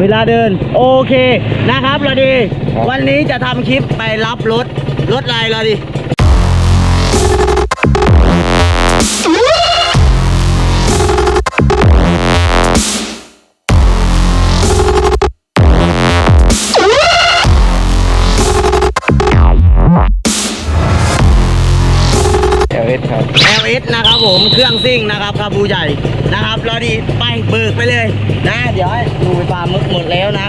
เวลาเดินโอเคนะครับเราดี วันนี้จะทำคลิปไปรับรถ รถอะไรเราดี นะครับผมเครื่องซิ่งนะครับคาบูใหญ่นะครับเราดีไปเบิกไปเลยนะ เดี๋ยวให้ดูไปฟามึกหมดแล้วนะ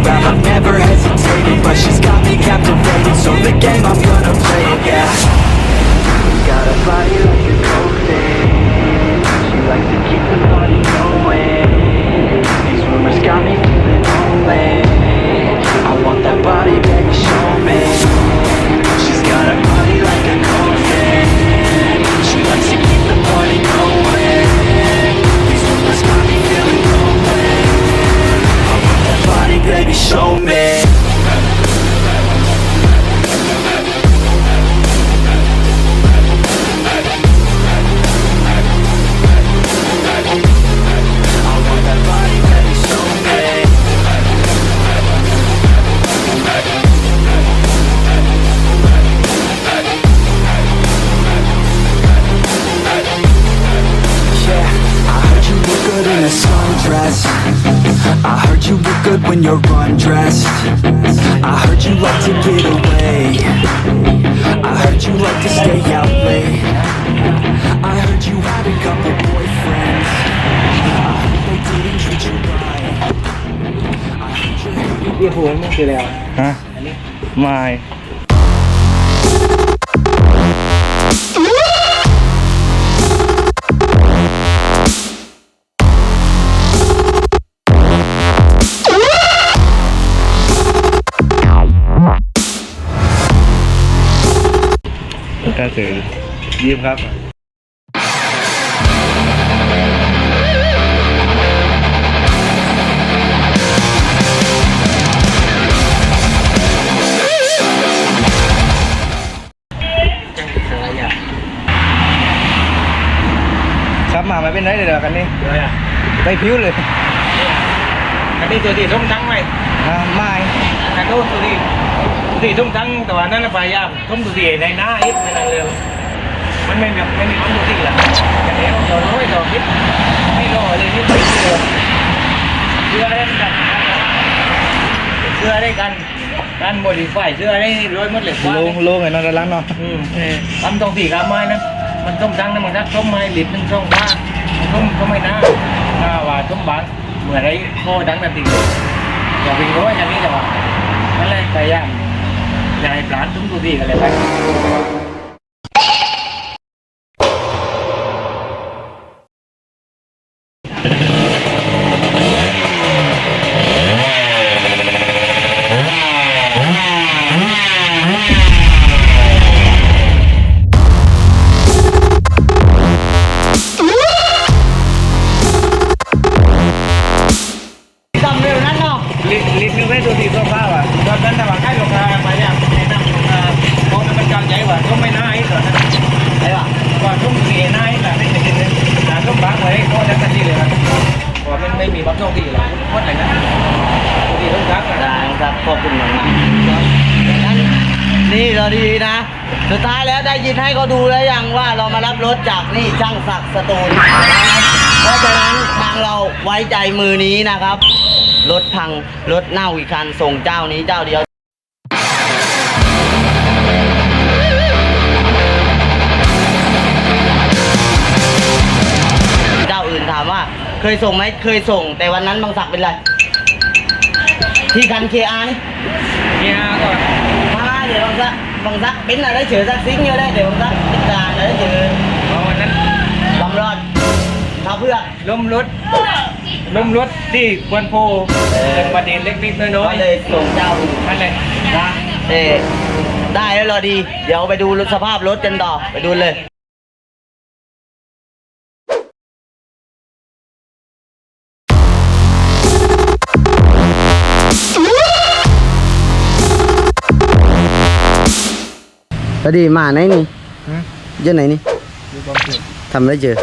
to I've never hesitated But she's got me captivated. So the game, I'm gonna play it, yeah. Got a show me good when you're undressed I heard you like to get away I heard you like to stay out late I heard you had a couple boyfriends I heard they didn't treat you right I heard you hated เรียกหัวมันคือแล้ว ฮะไม่ ก็คือยิ้มครับครับมาไม่เป็นไรเดี๋ยวกันนี่เดี๋ยวอะไปพิ้วเลยอันนี้ตัวที่ทุ่มทั้งไหมอ่าไม่อันนู้นตัวที่ ตัวที่ทุ่มทั้งแต่ว่านั่นพยายามทุ่มตัวที่ในหน้าอีกไม่นานเร็วมันไม่แบบไม่มีความตัวที่ละอย่างนี้เราน้อยเราคิดไม่รอเลยนี่ไปเชื่อเชื่อได้กันเชื่อได้กันการโมดิฟายเชื่อได้ร้อยมัดเหล็กว่าลงลงไอ้นอนร้านเนาะอืมทำตรงสี่กาไม้นะมันต้มทั้งนะมันทักต้มไม้หลิบหนึ่งช่องบ้าต้มก็ไม่น่าหน้าว่าต้มบางเหมือนไรโคดังนั่นติอย่าวิ่งร้อยอันนี้แต่ว่านั่นแหละพยายาม อย่าให้ปลานตุ้มตัวดีกันเลยไป จำเร็วนั้นเนาะ ลิลิบนึงได้ตัวที่ต้มบ้าว่ะตอนนั้นแต่ว่าใกล้ลงมาพยายาม ครับขอบคุณมากๆครับงั้น นี่เราดีนะ สุดท้ายแล้วได้ยินให้เขาดูแล้วยังว่าเรามารับรถจากนี่ช่างศักดิ์สตูนเพราะฉะนั้นทางเราไว้ใจมือนี้นะครับ รถพังรถเน่าอีกคันส่งเจ้านี้เจ้าเดียวเจ้าอื่นถามว่าเคยส่งไหมเคยส่ง แต่วันนั้นบางศักดิ์เป็นไร ที่คันเคอานี่เนี่ยก่อน ดี๋ยวบางศักดิ์บางศักดิ์เป็นอะไรเฉยสักซิงเยอะเลยเดี๋ยวบางศักดิ์ติดตามอะไรเฉยเพราะวันนั้นบำรอดเขาเพื่อกล้มรถล้มรถที่ควนโพเป็นประเด็นเล็กๆน้ก็อยเลยส่งเจ้าอื่นๆนั่นแหละนะเออได้แล้วรอดี เดี๋ยวไปดูสภาพรถกันต่อไปดูเลย รอดีมาไหนนี่เจอไหนนี่ดูบอมเสร็จทำได้เจอ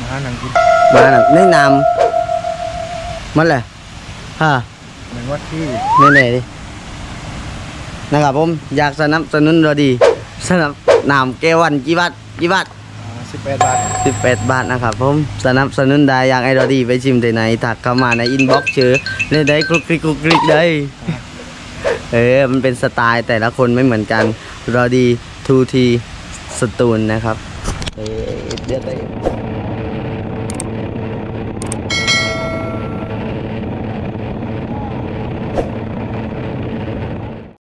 มาหาหนังกินมาหนังในนามมันแหละฮะเหมือนวัดที่แน่ๆดินะครับผมอยากสนับสนุนเราดี สนับนามแก้ววันกี่บาทกี่บาทสิบแปดบาท18บาทนะครับผมสนับสนุนได้อยากไอ้เราดีไปชิมที่ไหนถักเข้ามาในอินบ็อกซ์เชื่อได้ได้กรุกกริกกรุกกริกได้ เออ มันเป็นสไตล์แต่ละคนไม่เหมือนกันเราดีทูทีสตูนนะครับ เออเดี๋ยวไป